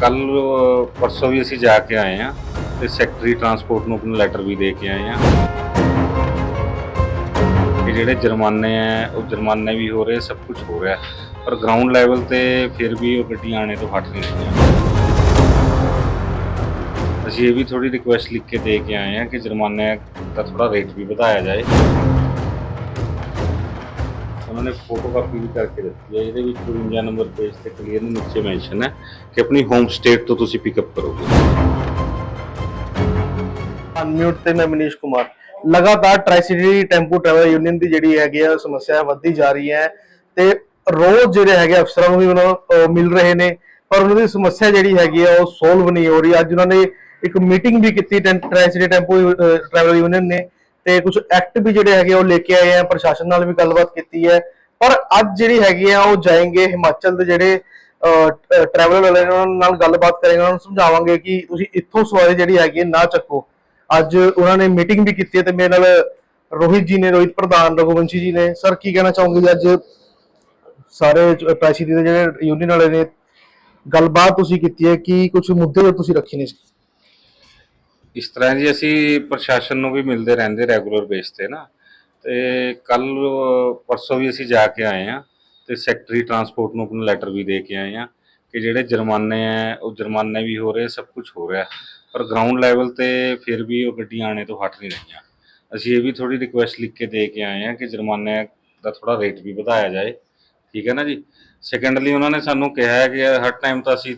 ਕੱਲ ਪਰਸੋਂ ਵੀ ਅਸੀਂ ਜਾ ਕੇ ਆਏ ਆ ਤੇ ਸੈਕਟਰੀ ਟਰਾਂਸਪੋਰਟ ਨੂੰ ਆਪਣਾ ਲੈਟਰ ਵੀ ਦੇ ਕੇ ਆਏ ਆ ਕਿ ਜਿਹੜੇ ਜੁਰਮਾਨੇ ਆ ਉਹ ਜੁਰਮਾਨੇ ਵੀ ਹੋ ਰਹੇ, ਸਭ ਕੁਝ ਹੋ ਰਿਹਾ। ਪਰ ਗਰਾਊਂਡ ਲੈਵਲ ਤੇ ਫਿਰ ਵੀ ਉਹ ਗੱਡੀਆਂ ਆਣੇ ਤੋਂ ਹਟ ਨਹੀਂ ਰਹੀਆਂ। ਅਸੀਂ ਇਹ ਵੀ ਥੋੜੀ ਰਿਕੁਐਸਟ ਲਿਖ ਕੇ ਦੇ ਕੇ ਆਏ ਆ ਕਿ ਜੁਰਮਾਨੇ ਦਾ ਥੋੜਾ ਰੇਟ ਵੀ ਵਧਾਇਆ ਜਾਏ। ਉਹਨਾਂ ਨੇ ਫੋਟੋ ਕਾਪੀ ਵੀ ਕਰਕੇ ਦਿੱਤੀ ਹੈ ਇਹਦੇ ਵਿੱਚ 52 ਨੰਬਰ ਪੇਜ ਤੇ ਕਲੀਅਰ ਨੀਚੇ ਮੈਂਸ਼ਨ ਹੈ ਕਿ ਆਪਣੀ ਹੋਮ ਸਟੇਟ ਤੋਂ ਤੁਸੀਂ ਪਿਕਅਪ ਕਰੋਗੇ ਅਨਮਿਊਟ ਤੇ ਮੈਂ ਮਨੀਸ਼ ਕੁਮਾਰ ਲਗਾਤਾਰ ਟ੍ਰਾਈਸਿਟੀ ਟੈਂਪੂ ਟਰੈਵਲ ਯੂਨੀਅਨ ਦੀ ਜਿਹੜੀ ਹੈਗੀ ਆ ਸਮੱਸਿਆ ਵੱਧਦੀ ਜਾ ਰਹੀ ਹੈ ਤੇ ਰੋਜ਼ ਜਿਹੜੇ ਹੈਗੇ ਅਫਸਰਾਂ ਨੂੰ ਵੀ ਉਹਨਾਂ ਅਹ, ਮਿਲ ਰਹੇ ਨੇ ਪਰ ਉਹਨਾਂ ਦੀ ਸਮੱਸਿਆ ਜਿਹੜੀ ਹੈਗੀ ਆ ਉਹ ਸੋਲਵ ਨਹੀਂ ਹੋ ਰਹੀ ਅੱਜ ਉਹਨਾਂ ਨੇ ਇੱਕ ਮੀਟਿੰਗ ਵੀ ਕੀਤੀ ਟ੍ਰਾਈਸਿਟੀ ਟੈਂਪੂ ਟਰੈਵਲ ਯੂਨੀਅਨ ਨੇ ਤੇ ਕੁਝ ਐਕਟ ਵੀ ਜਿਹੜੇ ਹੈਗੇ ਉਹ ਲੈ ਕੇ ਆਏ ਆ, ਪ੍ਰਸ਼ਾਸਨ ਨਾਲ ਵੀ ਗੱਲਬਾਤ ਕੀਤੀ ਹੈ। ਪਰ ਅੱਜ ਜਿਹੜੀ ਹੈਗੀ ਆ, ਉਹ ਜਾਏਗੇ ਹਿਮਾਚਲ ਦੇ ਜਿਹੜੇ ਟਰੈਵਲ ਵਾਲੇ ਨਾਲ ਗੱਲਬਾਤ ਕਰਾਂਗੇ, ਉਹਨਾਂ ਨੂੰ ਸਮਝਾਵਾਂਗੇ ਕਿ ਤੁਸੀਂ ਇੱਥੋਂ ਸਵਾਰੀ ਜਿਹੜੀ ਹੈਗੀ ਨਾ ਚੱਕੋ। ਅੱਜ ਉਹਨਾਂ ਨੇ ਮੀਟਿੰਗ ਵੀ ਕੀਤੀ ਹੈ ਤੇ ਮੇਰੇ ਨਾਲ ਰੋਹਿਤ ਜੀ ਨੇ, ਰੋਹਿਤ ਪ੍ਰਧਾਨ ਰਘੁਵੰਸ਼ੀ ਜੀ ਨੇ। ਸਰ ਕੀ ਕਹਿਣਾ ਚਾਹੋਗੇ ਅੱਜ? ਸਾਰੇ ਪੈਸੀ ਦੇ ਜਿਹੜੇ ਯੂਨੀਅਨ ਵਾਲੇ ਨੇ, ਗੱਲਬਾਤ ਤੁਸੀਂ ਕੀਤੀ ਹੈ ਕਿ ਕੁਝ ਮੁੱਦੇ ਤੁਸੀਂ ਰੱਖੇ ਨੇ ਇਸ ਤਰ੍ਹਾਂ ਜੀ ਅਸੀਂ ਪ੍ਰਸ਼ਾਸਨ ਨੂੰ ਵੀ ਮਿਲਦੇ ਰਹਿੰਦੇ ਰੈਗੂਲਰ ਬੇਸ ਤੇ ਨਾ। ਤੇ ਕੱਲ, ਪਰਸੋਂ ਵੀ ਅਸੀਂ ਜਾ ਕੇ ਆਏ ਆ ਤੇ ਸੈਕਟਰੀ ਟਰਾਂਸਪੋਰਟ ਨੂੰ ਆਪਣਾ ਲੈਟਰ ਵੀ ਦੇ ਕੇ ਆਏ ਆ ਕਿ ਜਿਹੜੇ ਜੁਰਮਾਨੇ ਆ, ਉਹ ਜੁਰਮਾਨੇ ਵੀ ਹੋ ਰਹੇ, ਸਭ ਕੁਝ ਹੋ ਰਿਹਾ। ਪਰ ਗਰਾਊਂਡ ਲੈਵਲ ਤੇ ਫਿਰ ਵੀ ਉਹ ਗੱਡੀਆਂ ਆਣੇ ਤੋਂ ਹਟ ਨਹੀਂ ਰਹੀਆਂ। ਅਸੀਂ ਇਹ ਵੀ ਥੋੜੀ ਰਿਕੁਐਸਟ ਲਿਖ ਕੇ ਦੇ ਕੇ ਆਏ ਆ ਕਿ ਜੁਰਮਾਨੇ ਦਾ ਥੋੜਾ ਰੇਟ ਵੀ ਵਧਾਇਆ ਜਾਏ। ਠੀਕ ਹੈ ਨਾ ਜੀ? ਸੈਕੰਡਲੀ ਉਹਨਾਂ ਨੇ ਸਾਨੂੰ ਕਿਹਾ ਹੈ ਕਿ ਹਰ ਟਾਈਮ ਤਾਂ ਅਸੀਂ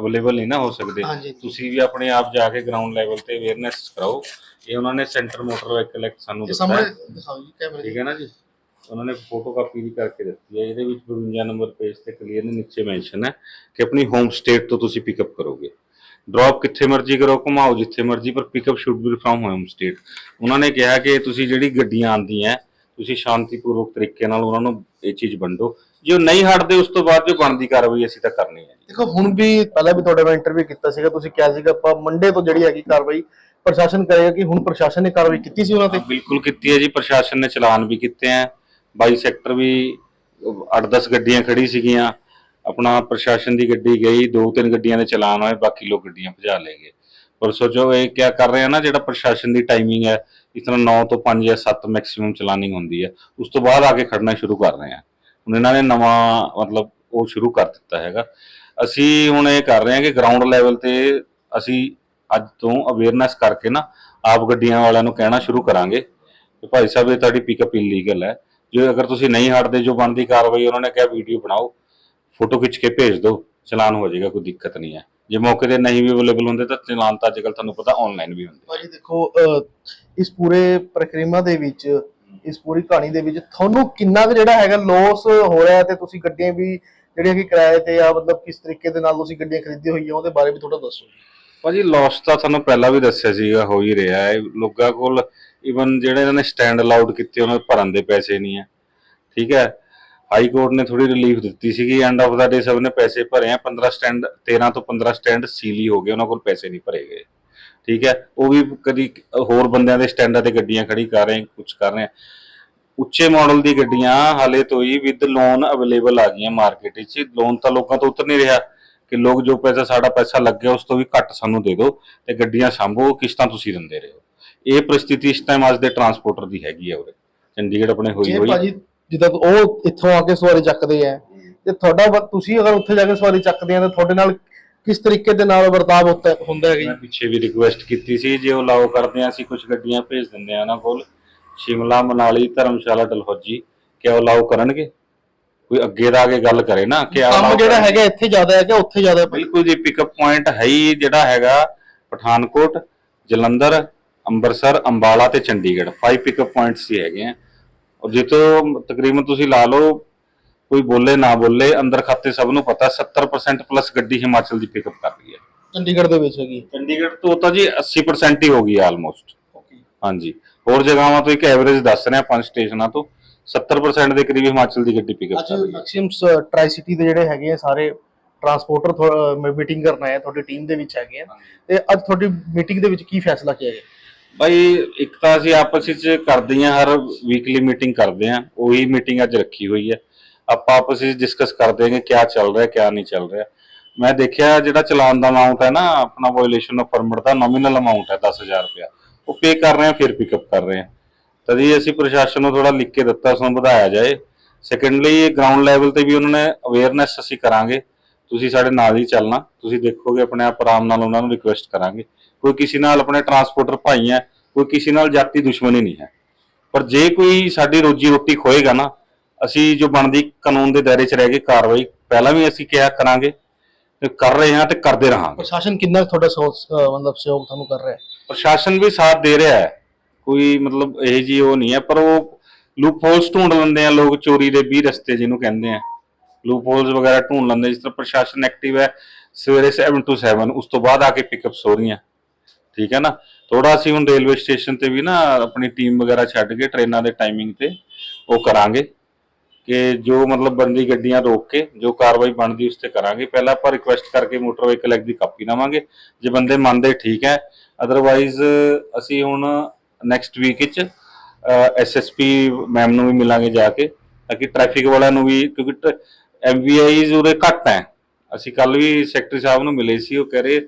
ਅਵੇਲੇਬਲ ਨਹੀਂ ਨਾ ਹੋ ਸਕਦੇ। ਤੁਸੀਂ ਵੀ ਆਪਣੇ ਆਪ ਜਾ ਕੇ ਗਰਾਊਂਡ ਲੈਵਲ ਤੇ ਅਵੇਅਰਨੈਸ ਕਰਾਓ। ਇਹ ਉਹਨਾਂ ਨੇ ਸੈਂਟਰ ਮੋਟਰ ਵਹੀਕਲ ਐਕਟ ਸਾਨੂੰ ਦਿੱਤਾ ਹੈ। ਦਿਖਾਓ ਜੀ ਕੈਮਰੇ ਠੀਕ ਹੈ ਨਾ ਜੀ? ਉਹਨਾਂ ਨੇ ਫੋਟੋ ਕਾਪੀ ਵੀ ਕਰਕੇ ਦਿੱਤੀ ਹੈ। ਇਹਦੇ ਵਿੱਚ 52 ਨੰਬਰ ਪੇਜ ਤੇ ਕਲੀਅਰ ਨੀਚੇ ਮੈਂਸ਼ਨ ਹੈ ਕਿ ਆਪਣੀ ਹੋਮ ਸਟੇਟ ਤੋਂ ਤੁਸੀਂ ਪਿਕਅਪ ਕਰੋਗੇ। ਡ੍ਰੌਪ ਕਿੱਥੇ ਮਰਜ਼ੀ ਕਰੋ ਘੁਮਾਓ ਜਿੱਥੇ ਮਰਜ਼ੀ ਪਰ pickup should be from home state ਉਹਨਾਂ ਨੇ ਕਿਹਾ ਕਿ ਤੁਸੀਂ ਜਿਹੜੀ ਗੱਡੀਆਂ ਆਉਂਦੀਆਂ ਤੁਸੀਂ ਸ਼ਾਂਤੀਪੂਰਵਕ ਤਰੀਕੇ ਨਾਲ ਉਹਨਾਂ ਨੂੰ ਇਹ ਚੀਜ਼ ਵੰਡੋ। ਜੇ ਉਹ ਨਹੀਂ ਹਟਦੇ ਉਸ ਤੋਂ ਬਾਅਦ ਜੋ ਬਣਦੀ ਕਾਰਵਾਈ ਅਸੀਂ ਤਾਂ ਕਰਨੀ ਹੈ। ਦੇਖੋ, ਹੁਣ ਵੀ ਪਹਿਲਾਂ ਵੀ ਤੁਹਾਡੇ ਨਾਲ ਇੰਟਰਵਿਊ ਕੀਤਾ ਸੀਗਾ, ਤੁਸੀਂ ਕਿਹਾ ਸੀਗਾ ਆਪਾਂ ਮੰਡੇ ਤੋਂ ਜਿਹੜੀ ਹੈਗੀ ਕਾਰਵਾਈ ਪ੍ਰਸ਼ਾਸਨ ਕਰੇਗਾ ਕਿ ਹੁਣ ਪ੍ਰਸ਼ਾਸਨ ਨੇ ਕਾਰਵਾਈ ਕੀਤੀ ਸੀ ਉਹਨਾਂ ਤੇ? ਬਿਲਕੁਲ ਕੀਤੀ ਹੈ ਜੀ, ਪ੍ਰਸ਼ਾਸਨ ਨੇ ਚਲਾਨ ਵੀ ਕੀਤੇ ਆ 22 ਸੈਕਟਰ ਵੀ 8-10 ਗੱਡੀਆਂ ਖੜੀ ਸੀਗੀਆਂ। ਆਪਣਾ ਪ੍ਰਸ਼ਾਸਨ ਦੀ ਗੱਡੀ ਗਈ ਦੋ ਤਿੰਨ ਗੱਡੀਆਂ ਦੇ ਚਲਾਨ ਹੋਏ, ਬਾਕੀ ਲੋਕ ਗੱਡੀਆਂ ਭਜਾ ਲਏ ਗਏ। ਪਰ ਸੋਚੋ, ਇਹ ਕਿਆ ਕਰ ਰਹੇ ਆ ਨਾ, ਜਿਹੜਾ ਪ੍ਰਸ਼ਾਸਨ ਦੀ ਟਾਈਮਿੰਗ ਹੈ, ਇਸ ਤਰ੍ਹਾਂ 9 ਤੋਂ 5 ਜਾਂ 7 ਮੈਕਸਿਮਮ ਚਲਾਨਿੰਗ ਹੁੰਦੀ ਹੈ। ਉਸ ਤੋਂ ਬਾਅਦ ਆ ਕੇ ਖੜਨਾ ਸ਼ੁਰੂ ਕਰ ਰਹੇ ਆ। ਹੁਣ ਇਹਨਾਂ ਨੇ ਨਵਾਂ ਮਤਲਬ ਉਹ ਸ਼ੁਰੂ ਕਰ ਦਿੱਤਾ ਹੈਗਾ। ਅਸੀਂ ਹੁਣ ਇਹ ਕਰ ਰਹੇ ਹਾਂ ਕਿ ਗਰਾਊਂਡ ਲੈਵਲ ਤੇ ਅਸੀਂ ਅੱਜ ਤੋਂ ਅਵੇਅਰਨੈਸ ਕਰਕੇ ਨਾ ਆਪ ਗੱਡੀਆਂ ਵਾਲਿਆਂ ਨੂੰ ਕਹਿਣਾ ਸ਼ੁਰੂ ਕਰਾਂਗੇ ਕਿ ਭਾਈ ਸਾਹਿਬ, ਇਹ ਤੁਹਾਡੀ ਪਿਕਅਪ ਇਲੀਗਲ ਹੈ। ਜੇ ਅਗਰ ਤੁਸੀਂ ਨਹੀਂ ਹਟਦੇ, ਜੋ ਬਣਦੀ ਕਾਰਵਾਈ, ਉਹਨਾਂ ਨੇ ਕਿਹਾ ਵੀਡੀਓ ਬਣਾਓ ਫੋਟੋ ਖਿੱਚ ਕੇ ਭੇਜ ਦਿਓ, ਚਲਾਨ ਹੋ ਜਾਏਗਾ, ਕੋਈ ਦਿੱਕਤ ਨਹੀਂ ਹੈ। ਜੇ ਮੌਕੇ ਤੇ ਨਹੀਂ ਵੀ ਅਵੇਲੇਬਲ ਹੁੰਦੇ ਤਾਂ ਚਲਾਨ ਤਾਂ ਅੱਜਕੱਲ ਤੁਹਾਨੂੰ ਪਤਾ ਆਨਲਾਈਨ ਵੀ ਹੁੰਦੇ। ਭਾਜੀ ਦੇਖੋ ਇਸ ਪੂਰੇ ਪ੍ਰਕਿਰਿਆ ਦੇ ਵਿੱਚ, ਇਸ ਪੂਰੀ ਕਹਾਣੀ ਦੇ ਵਿੱਚ ਤੁਹਾਨੂੰ ਕਿੰਨਾ ਕੁ ਜਿਹੜਾ ਹੈਗਾ ਲੋਸ ਹੋ ਰਿਹਾ ਤੇ ਤੁਸੀਂ ਗੱਡੀਆਂ ਵੀ ਜਿਹੜੀਆਂ ਕਿ ਕਿਰਾਏ ਤੇ ਆ, ਮਤਲਬ ਕਿਸ ਤਰੀਕੇ ਦੇ ਨਾਲ ਤੁਸੀਂ ਗੱਡੀਆਂ ਖਰੀਦੀ ਹੋਈਆਂ, ਉਹਦੇ ਬਾਰੇ ਵੀ ਥੋੜਾ ਦੱਸੋ ਭਾਜੀ ਲਾਸ ਤਾਂ ਤੁਹਾਨੂੰ ਪਹਿਲਾਂ ਵੀ ਦੱਸਿਆ ਸੀਗਾ, ਹੋ ਹੀ ਰਿਹਾ ਹੈ। ਲੋਕਾਂ ਕੋਲ ਇਵਨ ਜਿਹੜੇ ਇਹਨਾਂ ਨੇ ਸਟੈਂਡ ਅਲਾਉਡ ਕੀਤੇ, ਉਹਨਾਂ ਦੇ ਭਰਨ ਦੇ ਪੈਸੇ ਨਹੀਂ ਹੈ। ਠੀਕ ਹੈ? ਹਾਈ ਕੋਰਟ ਨੇ ਥੋੜੀ ਰਿਲੀਫ ਦਿੱਤੀ ਸੀਗੀ ਐਂਡ ਆਫ ਦਾ ਡੇ ਸਭ ਨੇ ਪੈਸੇ ਭਰੇ ਆ 15 ਸਟੈਂਡ 13 ਤੋਂ 15 ਸਟੈਂਡ ਸੀਲੀ ਹੋ ਗਏ, ਉਹਨਾਂ ਕੋਲ ਪੈਸੇ ਨਹੀਂ ਭਰੇ ਗਏ। ਠੀਕ ਹੈ? ਉਹ ਵੀ ਕਦੀ ਹੋਰ ਬੰਦਿਆਂ ਦੇ ਸਟੈਂਡਾਂ ਤੇ ਗੱਡੀਆਂ ਖੜੀ ਕਰ ਰਹੇ ਕੁਝ ਕਰ ਰਹੇ ਉੱਚੇ ਮਾਡਲ ਦੀ ਗੱਡੀਆਂ ਹਾਲੇ ਤੋਂ ਹੀ ਵਿਦ ਲੋਨ ਅਵੇਲੇਬਲ ਆ ਗਈਆਂ ਮਾਰਕੀਟ ਵਿੱਚ। ਲੋਨ ਤਾਂ ਲੋਕਾਂ ਤੋਂ ਉਤਰ ਨਹੀਂ ਰਿਹਾ ਕਿ ਲੋਕ ਜੋ ਪੈਸਾ ਸਾਡਾ ਪੈਸਾ ਲੱਗਿਆ ਉਸ ਤੋਂ ਵੀ ਘੱਟ ਸਾਨੂੰ ਦੇ ਦਿਓ ਤੇ ਗੱਡੀਆਂ ਸੰਭੋ ਕਿਸ਼ਤਾਂ ਤੁਸੀਂ ਦਿੰਦੇ ਰਹੋ। ਇਹ ਪਰਿਸਥਿਤੀ ਇਸ ਟਾਈਮ ਅੱਜ ਦੇ ਟਰਾਂਸਪੋਰਟਰ ਦੀ ਹੈਗੀ ਹੈ ਉਰੇ। ਚੰਡੀਗੜ੍ਹ ਆਪਣੇ ਹੋਈ ਜੇ ਹੋਈ। ਭਾਜੀ ਜਿੱਦਾਂ ਉਹ ਇੱਥੋਂ ਆ ਕੇ ਸਵਾਰੀ ਚੱਕਦੇ ਆ ਤੇ ਤੁਹਾਡਾ ਤੁਸੀਂ ਅਗਰ ਉੱਥੇ ਜਾ ਕੇ ਸਵਾਰੀ ਚੱਕਦੇ ਆ ਤਾਂ ਤੁਹਾਡੇ ਨਾਲ ਕਿਸ ਤਰੀਕੇ ਦੇ ਨਾਲ ਵਰਤਾਵ ਹੁੰਦਾ ਹੈ ਜੀ? ਮੈਂ ਪਿੱਛੇ ਵੀ ਰਿਕੁਐਸਟ ਕੀਤੀ ਸੀ ਜੇ ਉਹ ਅਲਾਓ ਕਰਦੇ ਆ ਅਸੀਂ ਕੁਝ ਗੱਡੀਆਂ ਭੇਜ ਦਿੰਦੇ ਆ ਉਹਨਾਂ ਕੋਲ। ਸ਼ਿਮਲਾ ਮਨਾਲੀ ਧਰਮਸ਼ਾਲਾ ਡਲਹੌਜੀ ਕਿਆ ਉਹ ਅਲਾਓ ਕਰਨਗੇ? ਕੋਈ ਅੱਗੇ ਦਾ ਆ ਕੇ ਗੱਲ ਕਰੇ ਨਾ ਕਿ ਕੰਮ allow ਜਿਹੜਾ। ਹੈਗਾ ਇੱਥੇ ਜ਼ਿਆਦਾ ਹੈ ਕਿ ਉੱਥੇ ਜ਼ਿਆਦਾ ਹੈ? ਬਿਲਕੁਲ ਜੀ ਪਿਕਅਪ ਪੁਆਇੰਟ ਹੈ ਹੀ ਜਿਹੜਾ ਹੈਗਾ ਪਠਾਨਕੋਟ ਜਲੰਧਰ ਅੰਮ੍ਰਿਤਸਰ ਅੰਬਾਲਾ ਤੇ ਚੰਡੀਗੜ੍ਹ। ਫਾਈਵ ਪਿਕਅਪ ਪੁਆਇੰਟਸ ਹੀ ਹੈਗੇ ਆ। ਔਰ ਜਿੱਥੋਂ ਤਕਰੀਬਨ ਤੁਸੀਂ ਲਾ ਲਓ ਕੋਈ ਬੋਲੇ ਨਾ ਬੋਲੇ ਅੰਦਰ ਖਾਤੇ ਸਭ ਨੂੰ ਪਤਾ 70% ਪਲੱਸ ਗੱਡੀ ਹਿਮਾਚਲ ਦੀ ਪਿਕਅਪ ਕਰ ਰਹੀ ਹੈ। ਚੰਡੀਗੜ੍ਹ ਦੇ ਵਿੱਚ ਹੈਗੀ। ਚੰਡੀਗੜ੍ਹ ਤੋਂ ਤਾਂ ਜੀ 80% ਹੀ ਹੋ ਗਈ ਆਲਮੋਸਟ ਹਾਂਜੀ। ਹੋਰ ਜਗ੍ਹਾਵਾਂ ਤੋਂ ਇੱਕ ਐਵਰੇਜ ਦੱਸ ਰਹੇ ਆ ਪੰਜ ਸਟੇਸ਼ਨਾਂ ਤੋਂ 70% ਦੇ ਕਰੀਬ ਹਿਮਾਚਲ ਦੀ ਗੱਡੀ ਪਿਕਅਪ ਕਰ ਰਹੀ ਹੈ। ਮੈਕਸਿਮਮ ਟ੍ਰਾਈ ਸਿਟੀ ਦੇ ਜਿਹੜੇ ਹੈਗੇ ਆ ਸਾਰੇ ਟਰਾਂਸਪੋਰਟਰ ਮੀਟਿੰਗ ਕਰਨ ਆਏ ਆ ਤੁਹਾਡੀ ਟੀਮ ਦੇ ਵਿੱਚ ਹੈਗੇ ਆ। ਤੇ ਅੱਜ ਤੁਹਾਡੀ ਮੀਟਿੰਗ ਦੇ ਵਿੱਚ ਕੀ ਫੈਸਲਾ ਕੀਤਾ ਗਿਆ? ਭਾਈ ਇੱਕ ਤਾਂ ਅਸੀਂ ਆਪਸ ਵਿੱਚ ਕਰਦੇ ਹਾਂ ਹਰ ਵੀਕਲੀ ਮੀਟਿੰਗ ਕਰਦੇ ਹਾਂ ਉਹੀ ਮੀਟਿੰਗ ਅੱਜ ਰੱਖੀ ਹੋਈ ਹੈ। ਆਪਾਂ ਆਪਸ ਵਿੱਚ ਡਿਸਕਸ ਕਰਦੇ ਹਾਂ ਕਿ ਕੀ ਚੱਲ ਰਿਹਾ ਕੀ ਨਹੀਂ ਚੱਲ ਰਿਹਾ। ਮੈਂ ਦੇਖਿਆ ਜਿਹੜਾ ਚਲਾਨ ਦਾ ਅਮਾਉਂਟ ਹੈ ਨਾ ਆਪਣਾ ਵਾਇਓਲੇਸ਼ਨ ਆਫ ਪਰਮਿਟ ਦਾ ਨੋਮੀਨਲ ਅਮਾਉਂਟ ਹੈ 10000 ਰੁਪਇਆ। ਉਹ ਪੇ ਕਰ ਰਹੇ ਆ ਫਿਰ ਪਿਕਅਪ ਕਰ ਰਹੇ ਆ ਤਦੀ ਅਸੀਂ ਪ੍ਰਸ਼ਾਸਨ ਨੂੰ ਥੋੜਾ ਲਿਖ ਕੇ ਦਿੱਤਾ, ਉਸ ਵਧਾਇਆ ਜਾਏ। ਸੈਕੰਡਲੀ ਗਰਾਊਂਡ ਲੈਵਲ ਤੇ ਵੀ ਉਹਨਾਂ ਨੇ ਅਵੇਅਰਨੈਸ ਅਸੀਂ ਕਰਾਂਗੇ। ਤੁਸੀਂ ਸਾਡੇ ਨਾਲ ਹੀ ਚੱਲਣਾ, ਤੁਸੀਂ ਦੇਖੋਗੇ, ਆਪਣੇ ਆਪ ਆਰਾਮ ਨਾਲ ਉਹਨਾਂ ਨੂੰ ਰਿਕੁਐਸਟ ਕਰਾਂਗੇ। ਕੋਈ ਕਿਸੇ ਨਾਲ ਆਪਣੇ ਟਰਾਂਸਪੋਰਟਰ ਭਾਈ ਹੈ, ਕੋਈ ਕਿਸੇ ਨਾਲ ਜਾਤੀ ਦੁਸ਼ਮਣੀ ਨਹੀਂ ਹੈ। ਪਰ ਜੇ ਕੋਈ ਸਾਡੀ ਰੋਜੀ ਰੋਟੀ ਖੋਏਗਾ ਨਾ, ਅਸੀਂ ਜੋ ਬਣਦੀ ਕਾਨੂੰਨ ਦੇ ਦਾਇਰੇ 'ਚ ਰਹਿ ਕੇ ਕਾਰਵਾਈ ਪਹਿਲਾਂ ਵੀ ਅਸੀਂ ਕਿਹਾ ਕਰਾਂਗੇ ਤੇ ਕਰ ਰਹੇ ਹਾਂ ਤੇ ਕਰਦੇ ਰਹਾਂਗੇ। ਪ੍ਰਸ਼ਾਸਨ ਕਿੰਨਾ ਤੁਹਾਡਾ ਸਹਿਯੋਗ ਮਤਲਬ ਸਹਿਯੋਗ ਤੁਹਾਨੂੰ ਕਰ ਰਿਹਾ ਹੈ? ਪ੍ਰਸ਼ਾਸਨ ਵੀ ਸਾਥ ਦੇ ਰਿਹਾ ਹੈ। ਕੋਈ ਮਤਲਬ ਇਹ ਜੀ ਉਹ ਨਹੀਂ ਹੈ, ਪਰ ਉਹ ਲੂਪ ਹੋਲਸ ਢੂੰਡ ਲੈਂਦੇ ਆ, ਲੋਕ ਚੋਰੀ ਦੇ 20 ਰਸਤੇ ਜਿਹਨੂੰ ਕਹਿੰਦੇ ਆ। ਲੂਪ ਹੋਲਸ ਵਗੈਰਾ ਢੂੰਡ ਲੈਂਦੇ ਜਿਸ ਤਰ੍ਹਾਂ ਪ੍ਰਸ਼ਾਸਨ ਐਕਟਿਵ ਹੈ, ਸਵੇਰੇ 7 to 7 ਉਸ ਤੋਂ ਬਾਅਦ ਆ ਕੇ ਪਿਕਅਪਸ ਹੋ ਰਹੀਆਂ। ਠੀਕ ਹੈ ਨਾ? ਥੋੜਾ ਅਸੀਂ ਹੁਣ ਰੇਲਵੇ ਸਟੇਸ਼ਨ ਤੇ ਵੀ ਨਾ ਆਪਣੀ ਟੀਮ ਵਗੈਰਾ ਛੱਡ ਕੇ ਟ੍ਰੇਨਾਂ ਦੇ ਟਾਈਮਿੰਗ ਤੇ ਉਹ ਕਰਾਂਗੇ ਕਿ ਜੋ ਮਤਲਬ ਬੰਦੀ ਗੱਡੀਆਂ ਰੋਕ ਕੇ, ਜੋ ਕਾਰਵਾਈ ਬਣਦੀ ਉਸ ਤੇ ਕਰਾਂਗੇ। ਪਹਿਲਾਂ ਆਪਾਂ ਰਿਕੁਐਸਟ ਕਰਕੇ ਮੋਟਰ ਵਹੀਕਲ ਐਕਟ ਦੀ ਕਾਪੀ ਲਵਾਂਗੇ ਜੇ ਬੰਦੇ ਮੰਨਦੇ ਠੀਕ ਹੈ ਅਦਰਵਾਈਜ਼ ਅਸੀਂ ਹੁਣ ਨੈਕਸਟ ਵੀਕ ਵਿੱਚ ਐਸਐਸਪੀ ਮੈਮ ਨੂੰ ਵੀ ਮਿਲਾਂਗੇ ਜਾ ਕੇ, ਤਾਂ ਕਿ ਟ੍ਰੈਫਿਕ ਵਾਲਿਆਂ ਨੂੰ ਵੀ, ਕਿਉਂਕਿ ਐਮਵੀਆਈਜ਼ ਉਰੇ ਘੱਟ ਹੈ। ਅਸੀਂ ਕੱਲ ਵੀ ਸੈਕਟਰੀ ਸਾਹਿਬ ਨੂੰ ਮਿਲੇ ਸੀ, ਉਹ ਕਹਿ ਰਹੇ,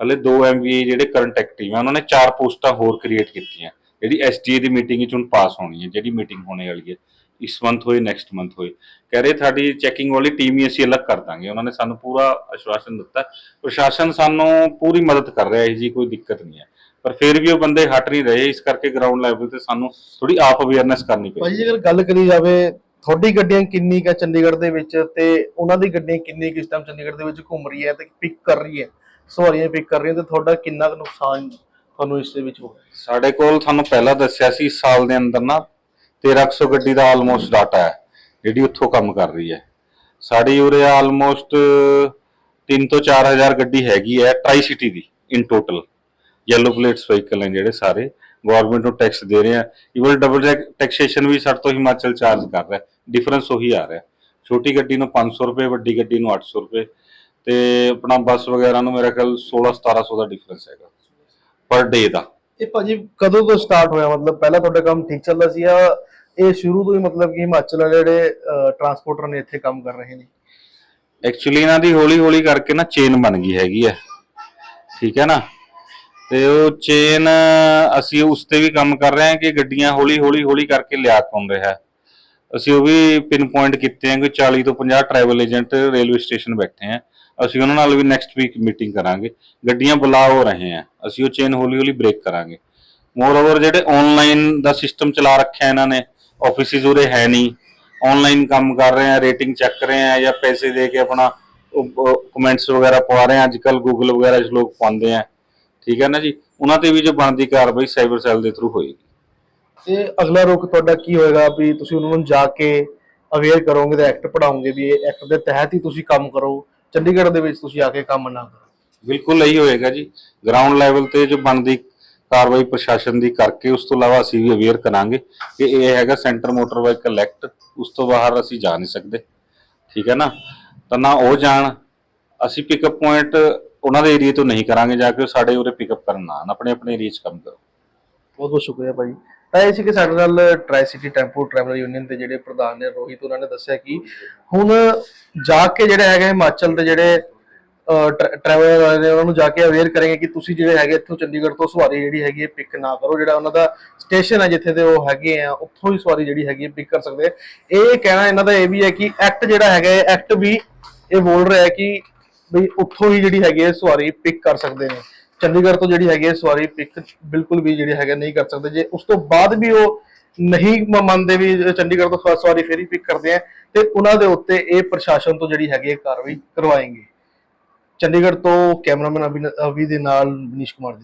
ਹਲੇ ਦੋ ਐਮਵੀਆਈ ਜਿਹੜੇ ਕਰੰਟ ਐਕਟਿਵ ਆ, ਉਹਨਾਂ ਨੇ ਚਾਰ ਪੋਸਟਾਂ ਹੋਰ ਕ੍ਰੀਏਟ ਕੀਤੀਆਂ। ਜਿਹੜੀ ਐਸਟੀਏ ਦੀ ਮੀਟਿੰਗ ਵਿੱਚ ਹੁਣ ਪਾਸ ਹੋਣੀ ਹੈ, ਜਿਹੜੀ ਮੀਟਿੰਗ ਹੋਣੇ ਵਾਲੀ ਹੈ। ਇਸ ਮੰਥ ਹੋਏ ਨੈਕਸਟ ਮੰਥ ਹੋਏ। ਕਹਿ ਰਹੇ ਸਾਡੀ ਚੈਕਿੰਗ ਵਾਲੀ ਟੀਮ ਹੀ ਅਸੀਂ ਅਲੱਗ ਕਰ ਦਾਂਗੇ। ਉਹਨਾਂ ਨੇ ਸਾਨੂੰ ਪੂਰਾ ਆਸ਼ਵਾਸਨ ਦਿੱਤਾ। ਪ੍ਰਸ਼ਾਸਨ ਸਾਨੂੰ ਪੂਰੀ ਮਦਦ ਕਰ ਰਿਹਾ ਹੈ ਜੀ ਕੋਈ ਦਿੱਕਤ ਨਹੀਂ ਹੈ। ਪਰ ਫਿਰ ਵੀ ਉਹ ਬੰਦੇ ਹਟ ਨਹੀਂ ਰਹੇ ਇਸ ਕਰਕੇ ਗਰਾਊਂਡ ਲੈਵਲ ਤੇ ਸਾਨੂੰ ਥੋੜੀ ਆਪ ਅਵੇਅਰਨੈਸ ਕਰਨੀ ਭਾਈ ਪਈ। ਜੀ ਅਗਰ ਗੱਲ ਕਰੀ ਜਾਵੇ ਤੁਹਾਡੀ ਗੱਡੀਆਂ ਕਿੰਨੀ ਕੁ ਚੰਡੀਗੜ੍ਹ ਦੇ ਵਿੱਚ ਤੇ ਉਹਨਾਂ ਦੀ ਗੱਡੀਆਂ ਕਿੰਨੀ ਕੁ ਇਸ ਟਾਈਮ ਚੰਡੀਗੜ੍ਹ ਦੇ ਵਿੱਚ ਘੁੰਮ ਰਹੀ ਹੈ ਤੇ ਪਿਕ ਕਰ ਰਹੀ ਹੈ? ਸਵਾਰੀਆਂ ਪਿਕ ਕਰ ਰਹੀ ਹੈ ਤੇ ਤੁਹਾਡਾ ਕਿੰਨਾ ਕੁ ਨੁਕਸਾਨ ਤੁਹਾਨੂੰ ਇਸ ਦੇ ਵਿੱਚ ਹੋਇਆ? ਸਾਡੇ ਕੋਲ ਤੁਹਾਨੂੰ ਪਹਿਲਾਂ ਦੱਸਿਆ ਸੀ ਇਸ ਸਾਲ ਦੇ ਅੰਦਰ ਨਾ 1300 ਗੱਡੀ ਦਾ ਆਲਮੋਸਟ ਡਾਟਾ ਹੈ, ਜਿਹੜੀ ਉੱਥੋਂ ਕੰਮ ਕਰ ਰਹੀ ਹੈ। ਸਾਡੀ ਉਰੇ ਆਲਮੋਸਟ 3 ਤੋਂ 4000 ਗੱਡੀ ਹੈਗੀ ਹੈ tricity the in total yellow plates vehicle ਨੇ ਜਿਹੜੇ ਸਾਰੇ। ਗਵਰਨਮੈਂਟ ਨੂੰ ਟੈਕਸ ਦੇ ਰਹੇ ਆ ਇਵਨ ਡਬਲ ਟੈਕਸੇਸ਼ਨ ਵੀ ਸਾਡੇ ਤੋਂ ਹਿਮਾਚਲ ਚਾਰਜ ਕਰ ਰਿਹਾ ਡਿਫਰੈਂਸ ਉਹੀ ਆ ਰਿਹਾ ਛੋਟੀ ਗੱਡੀ ਨੂੰ 500 ਰੁਪਏ, ਵੱਡੀ ਗੱਡੀ ਨੂੰ 800 ਰੁਪਏ। ਤੇ ਆਪਣਾ ਬੱਸ ਵਗੈਰਾ ਨੂੰ ਮੇਰਾ ਖਿਆਲ 16 1700 ਦਾ ਡਿਫਰੈਂਸ ਹੈਗਾ। ਪਰ ਡੇ ਦਾ। ਇਹ ਭਾਜੀ ਕਦੋਂ ਤੋਂ ਸਟਾਰਟ ਹੋਇਆ? ਮਤਲਬ ਪਹਿਲਾਂ ਤੁਹਾਡਾ ਕੰਮ ਠੀਕ ਚੱਲਦਾ ਸੀ ਜਾਂ ਇਹ ਸ਼ੁਰੂ ਤੋਂ ਹੀ ਮਤਲਬ ਕਿ ਹਿਮਾਚਲ ਵਾਲੇ ਜਿਹੜੇ ਟਰਾਂਸਪੋਰਟਰ ਨੇ ਇੱਥੇ ਕੰਮ ਕਰ ਰਹੇ ਨੇ। ਐਕਚੁਅਲੀ ਇਹਨਾਂ ਦੀ ਹੌਲੀ ਹੌਲੀ ਕਰਕੇ ਨਾ ਚੇਨ ਬਣ ਗਈ ਹੈਗੀ ਹੈ ਠੀਕ ਹੈ ਨਾ? ਤੇ ਉਹ ਚੇਨ ਅਸੀਂ ਉਸ ਤੇ ਵੀ ਕੰਮ ਕਰ ਰਹੇ ਹਾਂ ਕਿ ਗੱਡੀਆਂ ਹੌਲੀ ਹੌਲੀ ਹੌਲੀ ਕਰਕੇ ਲਿਆ ਕੌਣ ਰਿਹਾ ਅਸੀਂ ਉਹ ਵੀ ਪਿਨ ਪੁਆਇੰਟ ਕੀਤੇ ਆ ਕਿ 40 ਤੋਂ 50 ਟਰੈਵਲ ਏਜੰਟ ਰੇਲਵੇ ਸਟੇਸ਼ਨ ਬੈਠੇ ਆ ਅਸੀਂ ਉਹਨਾਂ ਨਾਲ ਵੀ ਨੈਕਸਟ ਵੀਕ ਮੀਟਿੰਗ ਕਰਾਂਗੇ। ਗੱਡੀਆਂ ਬੁਲਾ ਹੋ ਰਹੇ ਆ ਅਸੀਂ ਉਹ ਚੇਨ ਹੌਲੀ ਹੌਲੀ ਬ੍ਰੇਕ ਕਰਾਂਗੇ। ਮੋਰ ਓਵਰ ਜਿਹੜੇ ਆਨਲਾਈਨ ਦਾ ਸਿਸਟਮ ਚਲਾ ਰੱਖਿਆ ਇਹਨਾਂ ਨੇ ਆਫਿਸਿਸ ਉਰੇ ਹੈ ਨਹੀਂ। ਆਨਲਾਈਨ ਕੰਮ ਕਰ ਰਹੇ ਆ ਰੇਟਿੰਗ ਚੱਕ ਰਹੇ ਆ ਜਾਂ ਪੈਸੇ ਦੇ ਕੇ ਆਪਣਾ ਕਮੈਂਟਸ ਵਗੈਰਾ ਪਵਾ ਰਹੇ ਆ ਅੱਜ ਕੱਲ ਗੂਗਲ ਵਗੈਰਾ 'ਚ ਲੋਕ ਪਾਉਂਦੇ ਆ। ਠੀਕ ਹੈ ਨਾ ਜੀ? ਉਹਨਾਂ ਤੇ ਵੀ ਜੋ ਬਣਦੀ ਕਾਰਵਾਈ ਸਾਈਬਰ ਸੈੱਲ ਦੇ ਥਰੂ ਹੋਏਗੀ। ਤੇ ਅਗਲਾ ਰੁਖ ਤੁਹਾਡਾ ਕੀ ਹੋਏਗਾ ਵੀ ਤੁਸੀਂ ਉਹਨਾਂ ਨੂੰ ਜਾ ਕੇ ਅਵੇਅਰ ਕਰੋਗੇ ਤੇ ਐਕਟ ਪੜਾਓਗੇ ਵੀ ਇਹ ਐਕਟ ਦੇ ਤਹਿਤ ਹੀ ਤੁਸੀਂ ਕੰਮ ਕਰੋ। ਚੰਡੀਗੜ੍ਹ ਦੇ ਵਿੱਚ ਤੁਸੀਂ ਆ ਕੇ ਕੰਮ ਨਾ ਕਰੋ। ਬਿਲਕੁਲ ਇਹੀ ਹੋਏਗਾ ਜੀ। ਗਰਾਊਂਡ ਲੈਵਲ ਤੇ ਜੋ ਬਣਦੀ ਕਾਰਵਾਈ ਪ੍ਰਸ਼ਾਸਨ ਦੀ ਕਰਕੇ ਉਸ ਤੋਂ ਇਲਾਵਾ ਅਸੀਂ ਵੀ ਅਵੇਅਰ ਕਰਾਂਗੇ ਕਿ ਇਹ ਹੈਗਾ ਸੈਂਟਰ ਮੋਟਰ ਵਾਹੀਕਲ ਐਕਟ, ਉਸ ਤੋਂ ਬਾਹਰ ਅਸੀਂ ਜਾ ਨਹੀਂ ਸਕਦੇ। ਠੀਕ ਹੈ ਨਾ? ਤਾਂ ਨਾ ਉਹ ਜਾਣ, ਅਸੀਂ ਪਿਕਅਪ ਪੁਆਇੰਟ ਉਹਨਾਂ ਦੇ ਏਰੀਆ ਤੋਂ ਨਹੀਂ ਕਰਾਂਗੇ ਜਾ ਕੇ ਸਾਡੇ ਉਰੇ ਪਿਕਅਪ ਕਰਨ ਨਾ ਆਪਣੇ ਆਪਣੇ ਏਰੀਆ 'ਚ ਕੰਮ ਕਰੋ। ਬਹੁਤ ਬਹੁਤ ਸ਼ੁਕਰੀਆ ਭਾਈ। ਤਾਂ ਇਹ ਸੀ ਕਿ ਸਾਡੇ ਨਾਲ tricity tempo travel union ਦੇ ਜਿਹੜੇ ਪ੍ਰਧਾਨ ਨੇ ਰੋਹਿਤ, ਉਹਨਾਂ ਨੇ ਦੱਸਿਆ ਕਿ ਹੁਣ ਜਾ ਕੇ ਜਿਹੜੇ ਹੈਗੇ ਹਿਮਾਚਲ ਦੇ ਜਿਹੜੇ ਟਰੈਵਲ ਵਾਲੇ ਨੇ ਉਹਨਾਂ ਨੂੰ ਜਾ ਕੇ ਅਵੇਅਰ ਕਰਾਂਗੇ ਕਿ ਤੁਸੀਂ ਜਿਹੜੇ ਹੈਗੇ ਇੱਥੋਂ ਚੰਡੀਗੜ੍ਹ ਤੋਂ ਸਵਾਰੀ ਜਿਹੜੀ ਹੈਗੀ ਹੈ ਪਿਕ ਨਾ ਕਰੋ। ਜਿਹੜਾ ਉਹਨਾਂ ਦਾ ਸਟੇਸ਼ਨ ਹੈ ਜਿੱਥੇ ਤੇ ਉਹ ਹੈਗੇ ਆ, ਉੱਥੋਂ ਹੀ ਸਵਾਰੀ ਜਿਹੜੀ ਹੈਗੀ ਹੈ ਪਿਕ ਕਰ ਸਕਦੇ ਇਹ ਕਹਿਣਾ ਇਹਨਾਂ ਦਾ ਇਹ ਵੀ ਹੈ ਕਿ ਐਕਟ ਜਿਹੜਾ ਹੈਗਾ ਐਕਟ ਵੀ ਇਹ ਬੋਲ ਰਿਹਾ ਹੈ ਕਿ ਬਈ ਉੱਥੋਂ ਹੀ ਜਿਹੜੀ ਹੈਗੀ ਹੈ ਸਵਾਰੀ ਪਿਕ ਕਰ ਸਕਦੇ ਨੇ। ਚੰਡੀਗੜ੍ਹ ਤੋਂ ਜਿਹੜੀ ਹੈਗੀ ਹੈ ਸਵਾਰੀ ਪਿਕ ਬਿਲਕੁਲ ਵੀ ਜਿਹੜੀ ਹੈਗਾ ਨਹੀਂ ਕਰ ਸਕਦੇ। ਜੇ ਉਸ ਤੋਂ ਬਾਅਦ ਵੀ ਉਹ ਨਹੀਂ ਮੰਨਦੇ ਵੀ ਚੰਡੀਗੜ੍ਹ ਤੋਂ ਸਵਾ- ਸਵਾਰੀ ਫੇਰੀ ਪਿਕ ਕਰਦੇ ਆ, ਤੇ ਉਹਨਾਂ ਦੇ ਉੱਤੇ ਇਹ ਪ੍ਰਸ਼ਾਸਨ ਤੋਂ ਜਿਹੜੀ ਹੈਗੀ ਹੈ ਕਾਰਵਾਈ ਕਰਵਾਏंगे ਚੰਡੀਗੜ੍ਹ ਤੋਂ ਕੈਮਰਾਮੈਨ ਅਭਿਨ- ਅਭੀ ਦੇ ਨਾਲ ਮਨੀਸ਼ ਕੁਮਾਰ ਜੀ।